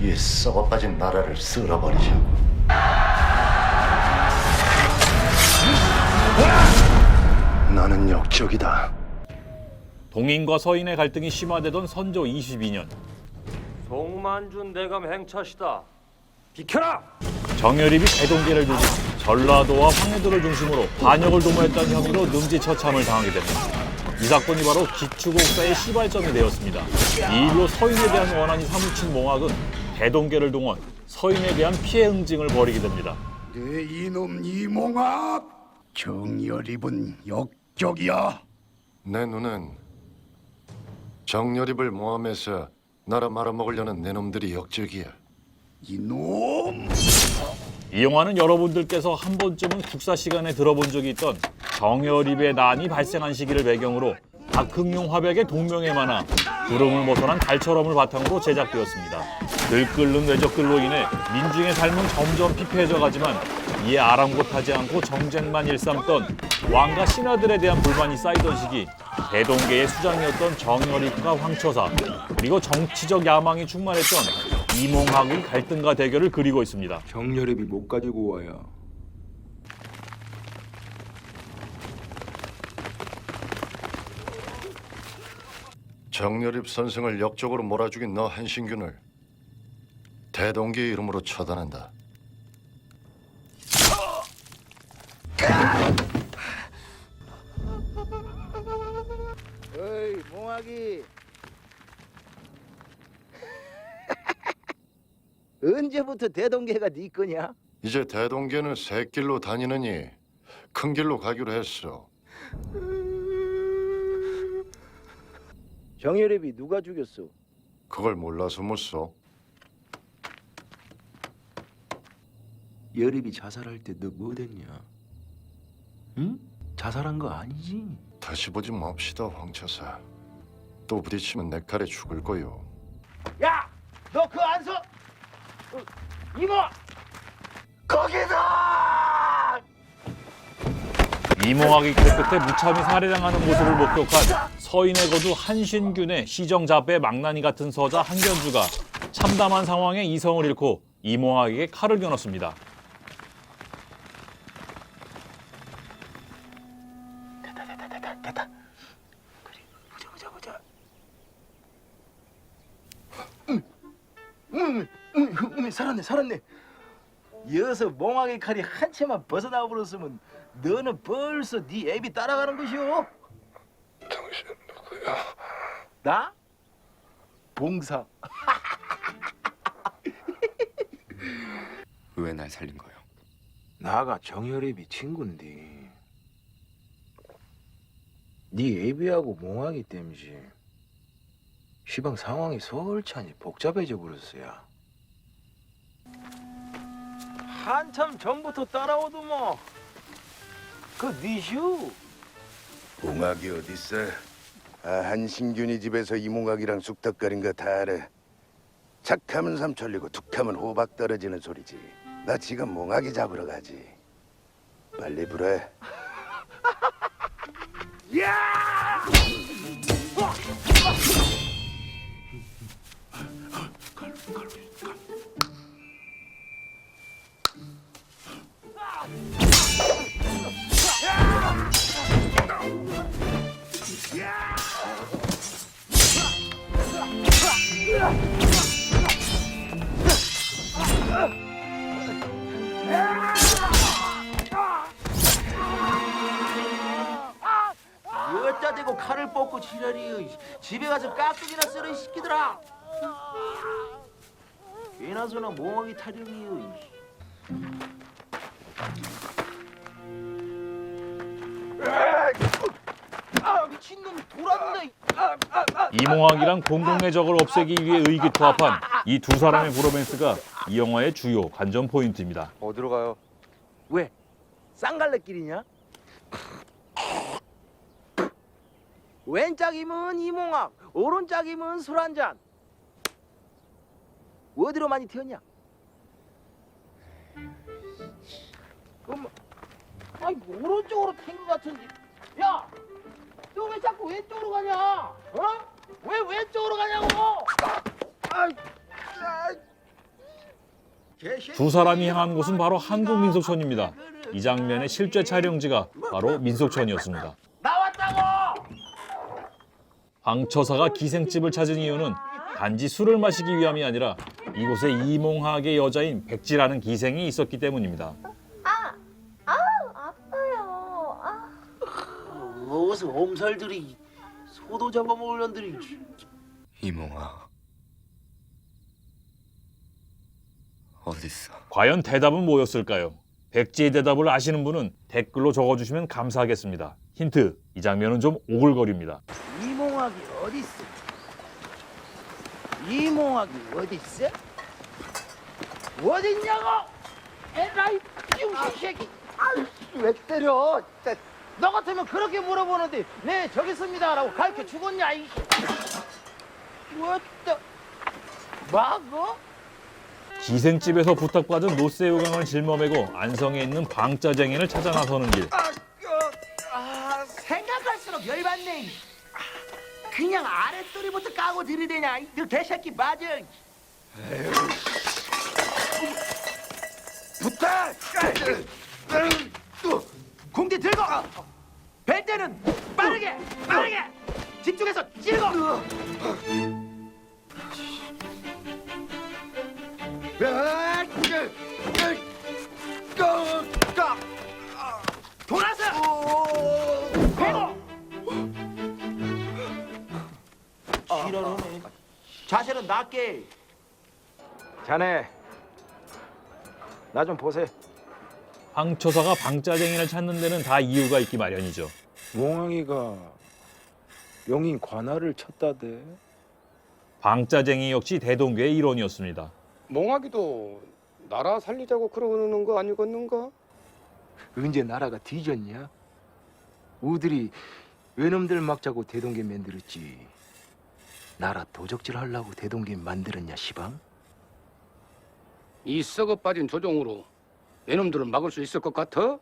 이 썩어빠진 나라를 쓸어버리자고. 나는 역적이다. 동인과 서인의 갈등이 심화되던 선조 22년 송만준 대감 행차시다. 비켜라! 정여립이 대동계를 두고 전라도와 황해도를 중심으로 반역을 도모했다는 혐의로 능지 처참을 당하게 됩니다. 이 사건이 바로 기축옥사의 시발점이 되었습니다. 이 일로 서인에 대한 원한이 사무친 몽학은 대동계를 동원 서인에 대한 피해 응징을 벌이게 됩니다. 내 이놈 이몽학 정열입은 역적이야. 내 눈엔 정열입을 모함해서 나라 말아먹으려는 내 놈들이 역적이야. 이놈 이 영화는 여러분들께서 한 번쯤은 국사 시간에 들어본 적이 있던 정여립의 난이 발생한 시기를 배경으로 박흥용 화백의 동명의 만화 구름을 벗어난 달처럼을 바탕으로 제작되었습니다. 들끓는 외적들로 인해 민중의 삶은 점점 피폐해져 가지만 이에 아랑곳하지 않고 정쟁만 일삼던 왕과 신하들에 대한 불만이 쌓이던 시기 대동계의 수장이었던 정여립과 황처사 그리고 정치적 야망이 충만했던 이몽학의 갈등과 대결을 그리고 있습니다. 정렬입이 못 가지고 와야 정열입 선생을 역적으로 몰아죽인 너 한신균을 대동기의 이름으로 처단한다. 어이 몽학이 언제부터 대동계가 네 거냐? 이제 대동계는 새 길로 다니느니 큰 길로 가기로 했어. 정여랩이 누가 죽였어? 그걸 몰라서 묻소. 여립이 자살할 때 너 뭐됐냐? 응? 자살한 거 아니지? 다시 보지 맙시다 황 차사. 또 부딪히면 내 칼에 죽을 거요. 야! 너 그 안서 어, 이모! 거기서! 그 끝에 무참히 살해당하는 모습을 목격한 서인의 거두 한신균의 시정자배 망나니 같은 서자 한견주가 참담한 상황에 이성을 잃고 이몽학에게 칼을 겨눴습니다. 보자 보자 응, 응, 응, 응, 살았네 살았네 여기서 몽학의 칼이 한 채만 벗어나 버렸으면 너는 벌써 네 애비 따라가는 것이오? 나? 봉사. 왜 날 살린 거요? 나가 정열애비 친구인데 네 애비하고 몽하기 때문이지. 시방 상황이 솔찬히 복잡해져 버렸어야. 한참 전부터 따라오더뭐. 그 니슈. 봉학이 어딨어? 아, 한신균이 집에서 이몽학이랑 쑥덕거린 거 다 알아. 착하면 삼천리고 툭하면 호박 떨어지는 소리지. 나 지금 몽학이 잡으러 가지. 빨리 불어. 여자 대고 칼을 뽑고 지랄이 집에 가서 깍두기나 이 새끼들아. 꽤나서나 몽하기 타령이요 아 미친놈 돌았네 이몽학이랑 공동의 적을 없애기 위해 의기투합한 이 두 사람의 브로맨스가 이 영화의 주요 관전 포인트입니다. 어디로 가요? 왜? 쌍갈래길이냐? 왼짝이면 이몽학, 오른짝이면 술 한잔. 어디로 많이 튀었냐? 그럼 아니 오른쪽으로 튄것 같은데. 야, 너 왜 자꾸 왼쪽으로 가냐? 어? 왜 왼쪽으로 가냐고? 두 사람이 향한 곳은 바로 한국 민속촌입니다. 이 장면의 실제 촬영지가 바로 민속촌이었습니다. 나왔다고! 황처사가 기생집을 찾은 이유는 단지 술을 마시기 위함이 아니라 이곳에 이몽학의 여자인 백지라는 기생이 있었기 때문입니다. 아, 아, 아파요. 아, 어서 옴살들이 소도 잡아먹을 년들이 이몽아 어딨어? 과연 대답은 뭐였을까요? 백지의 대답을 아시는 분은 댓글로 적어주시면 감사하겠습니다. 힌트, 이 장면은 좀 오글거립니다. 이몽학이 어디 있어? 이몽학이 어디 있어? 어디 있냐고? 에라이 병신 새끼! 아이씨 왜 때려? 진짜. 너 같으면 그렇게 물어보는데 네 저기 있습니다 라고 가르쳐 죽었냐 이? 뭐다? 뭐고? 기생집에서 부탁받은 노새우강을 짊어매고 안성에 있는 방짜쟁이를 찾아 나서는 길. 아 생각할수록 열받네. 이. 아, 그냥 아랫도리부터 까고 들이대냐? 이, 너 개새끼 맞아. 부탁! 공기 들고 벨 때는 빠르게 빠르게! 집중해서 찌르고! 돌아서! 배고! 지랄하네. 자세는 낮게. 자네 나 좀 보세 황처사가 방짜쟁이를 찾는 데는 다 이유가 있기 마련이죠. 몽황이가 용인 관할을 쳤다대. 방짜쟁이 역시 대동교의 일원이었습니다. 몽하기도 나라 살리자고 그러는 거 아니겠는가? 언제 나라가 뒤졌냐? 우들이 외놈들 막자고 대동계 만들었지. 나라 도적질 하려고 대동계 만들었냐 시방? 이 썩어 빠진 조종으로 내놈들을 막을 수 있을 것 같아?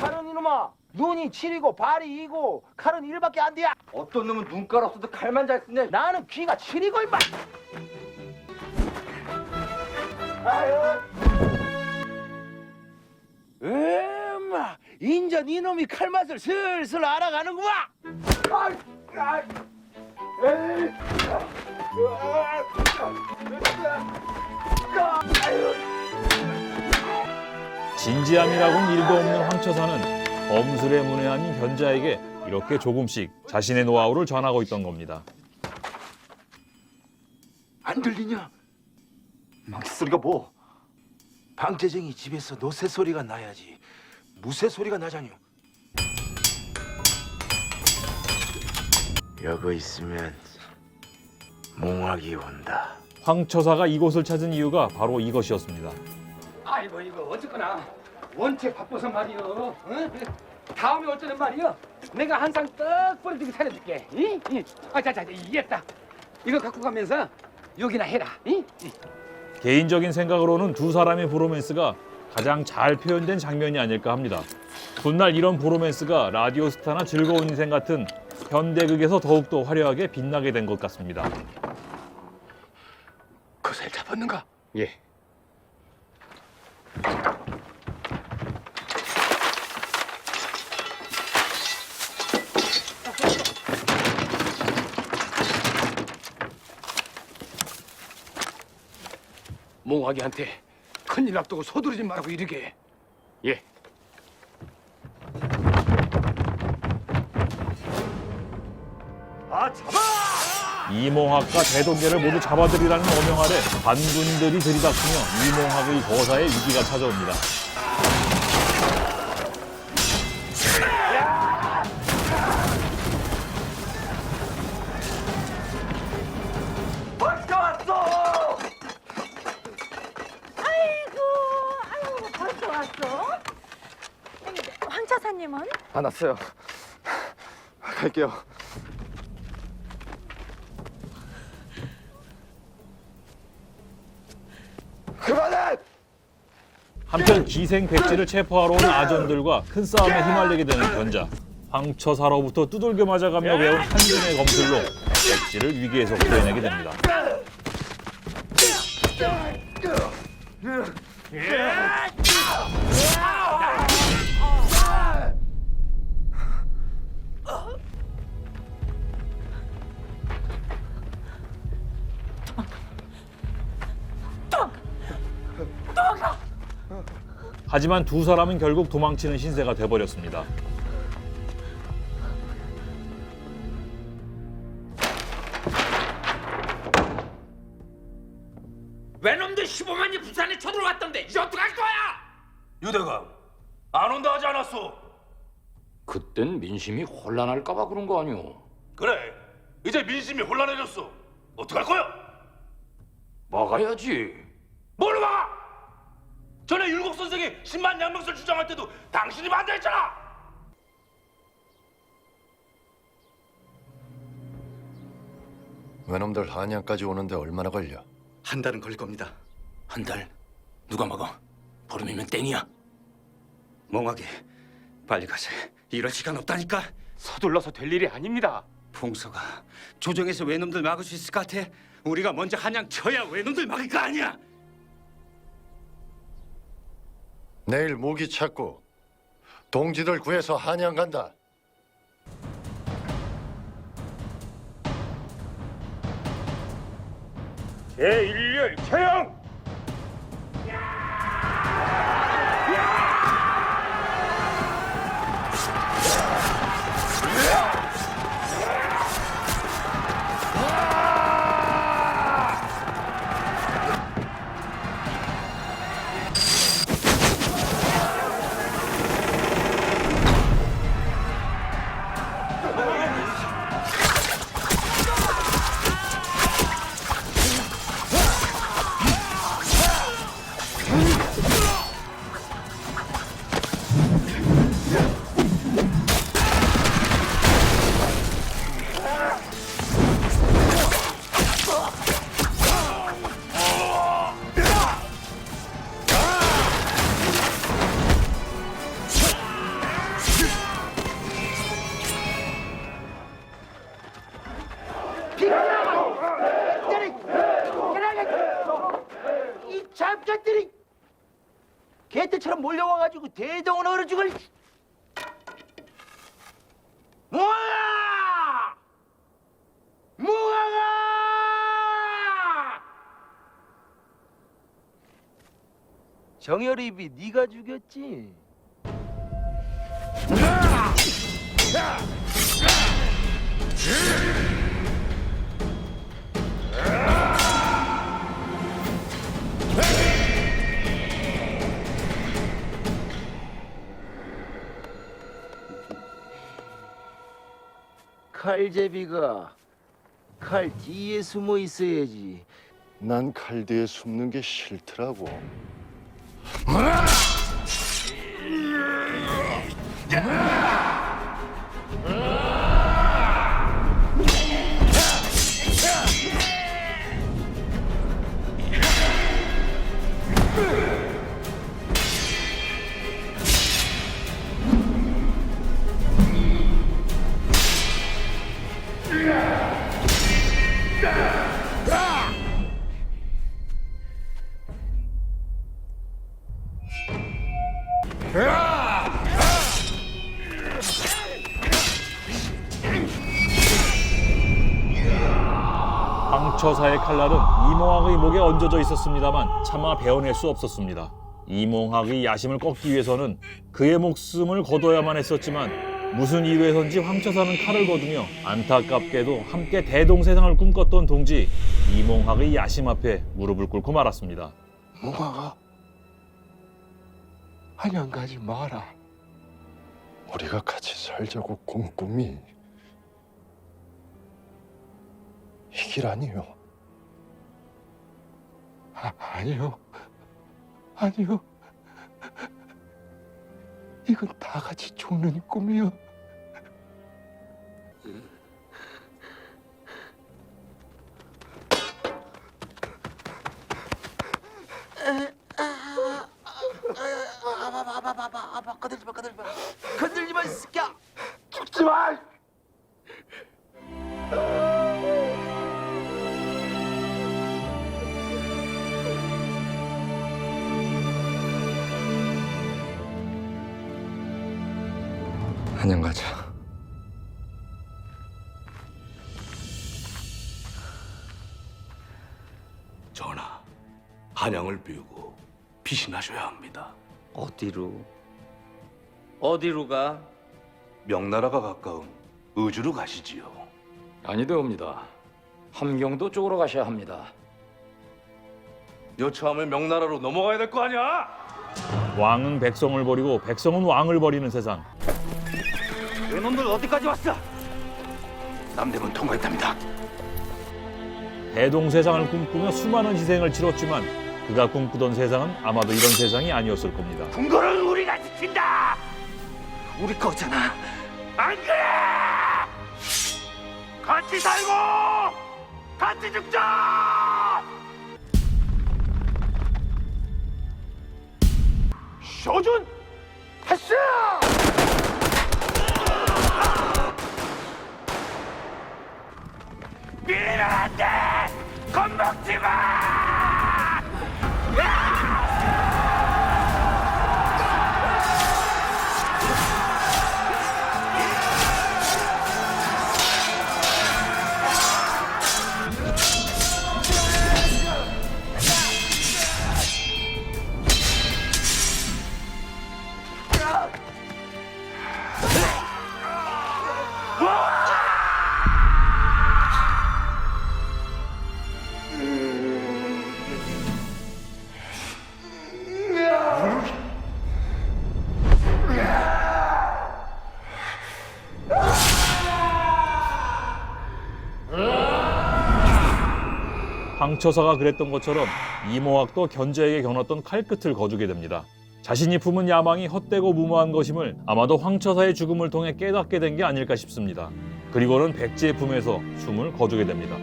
칼은 이놈아 눈이 7이고 발이 2고 칼은 1밖에 안 돼야 어떤 놈은 눈깔 없어도 칼만 잘 쓰네. 나는 귀가 7이고 임마 아유 엄마 인전 이놈이 칼맛을 슬슬 알아가는구만 아이, 아이. 에이. 진지함이라고는 일도 없는 황처사는 범술에 문외 한인 견자에게 이렇게 조금씩 자신의 노하우를 전하고 있던 겁니다. 안 들리냐? 망치 소리가 뭐? 방재쟁이 집에서 노새 소리가 나야지. 무새 소리가 나자뇨. 여기 있으면 몽학이 온다. 황처사가 이곳을 찾은 이유가 바로 이것이었습니다. 아이고 이거 어쨌거나 원체 바빠서 말이여. 응? 다음에 올 때는 말이여. 내가 한 상떡 버려두고 차려줄게. 이? 이. 아, 자자, 이겼다. 이거 갖고 가면서 여기나 해라. 이? 이. 개인적인 생각으로는 두 사람의 브로맨스가 가장 잘 표현된 장면이 아닐까 합니다. 훗날 이런 브로맨스가 라디오 스타나 즐거운 인생 같은 현대극에서 더욱더 화려하게 빛나게 된 것 같습니다. 그새 잡았는가? 예. 몽하기한테 큰일 앞두고 서두르지 말라고 이르게. 예. 이몽학과 대동계를 모두 잡아들이라는 어명 아래 반군들이 들이닥치며 이몽학의 거사에 위기가 찾아옵니다. 아이고, 아이고, 벌써 왔어? 황차사님은? 안 왔어요. 갈게요. 한편 기생 백지를 체포하러 온 아전들과 큰 싸움에 휘말리게 되는 견자. 황처사로부터 두들겨 맞아가며 배운 한준의 검술로 백지를 위기에서 구해내게 됩니다. 하지만 두 사람은 결국 도망치는 신세가 돼버렸습니다. 외놈들 15만이 부산에 쳐들어왔던데 이제 어떡할 거야? 유대감 안 온다 하지 않았소? 그땐 민심이 혼란할까봐 그런 거 아니오? 그래 이제 민심이 혼란해졌어 어떡할 거야? 막아야지. 뭘 막아? 전에 율곡 선생이 10만 양명설 주장할 때도 당신이 반대했잖아 외놈들 한양까지 오는데 얼마나 걸려? 한 달은 걸릴 겁니다. 한 달 누가 막아? 보름이면 땡이야 멍하게 빨리 가세. 이럴 시간 없다니까. 서둘러서 될 일이 아닙니다. 풍서가 조정에서 외놈들 막을 수 있을 것 같아. 우리가 먼저 한양 쳐야 외놈들 막을 거 아니야. 내일 무기 찾고 동지들 구해서 한양 간다. 제1열 최영 몰려와가지고 대동을 얼어 죽을. 무화가! 무화가! 정열이 입이 네가 죽였지. 칼제비가 칼 뒤에 숨어 있어야지. 난칼 뒤에 숨는 게 싫더라고. 황처 칼날은 이몽학의 목에 얹어져 있었습니다만 차마 베어낼 수 없었습니다. 이몽학의 야심을 꺾기 위해서는 그의 목숨을 거둬야만 했었지만 무슨 이유에선지 황처사는 칼을 거두며 안타깝게도 함께 대동세상을 꿈꿨던 동지 이몽학의 야심 앞에 무릎을 꿇고 말았습니다. 무화가 한양 가지 마라 우리가 같이 살자고 꿈꿈이 이길 아니요. 아, 아니요. 아니요. 이건 다 같이 죽는 꿈이요 한양을 비우고 피신하셔야 합니다. 어디로? 어디로 가? 명나라가 가까운 의주로 가시지요. 아니되옵니다. 함경도 쪽으로 가셔야 합니다. 여차하면 명나라로 넘어가야 될 거 아니야? 왕은 백성을 버리고 백성은 왕을 버리는 세상. 외놈들 어디까지 왔어? 남대문 통과했답니다. 대동 세상을 꿈꾸며 수많은 희생을 치렀지만 그가 꿈꾸던 세상은 아마도 이런 세상이 아니었을 겁니다. 궁궐은 우리가 지킨다. 우리 거잖아. 안 그래? 같이 살고 같이 죽자. 쇼준 패스! 밀면 안 돼! 겁먹지 마! 황처사가 그랬던 것처럼 이모학도 견자에게 겨눴던 칼끝을 거두게 됩니다. 자신이 품은 야망이 헛되고 무모한 것임을 아마도 황처사의 죽음을 통해 깨닫게 된 게 아닐까 싶습니다. 그리고는 백제의 품에서 숨을 거두게 됩니다.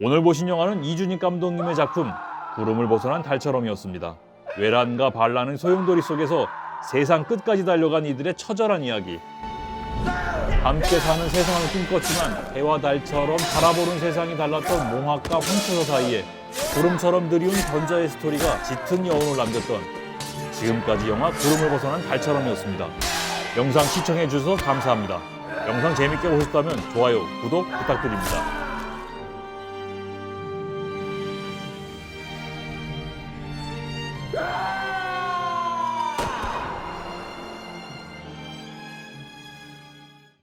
오늘 보신 영화는 이준익 감독님의 작품 구름을 벗어난 달처럼이었습니다. 외란과 반란의 소용돌이 속에서 세상 끝까지 달려간 이들의 처절한 이야기. 함께 사는 세상을 꿈꿨지만 해와 달처럼 바라보는 세상이 달랐던 몽학과 황처서 사이에 구름처럼 드리운 견자의 스토리가 짙은 여운을 남겼던 지금까지 영화 구름을 벗어난 달처럼이었습니다. 영상 시청해 주셔서 감사합니다. 영상 재밌게 보셨다면 좋아요, 구독 부탁드립니다.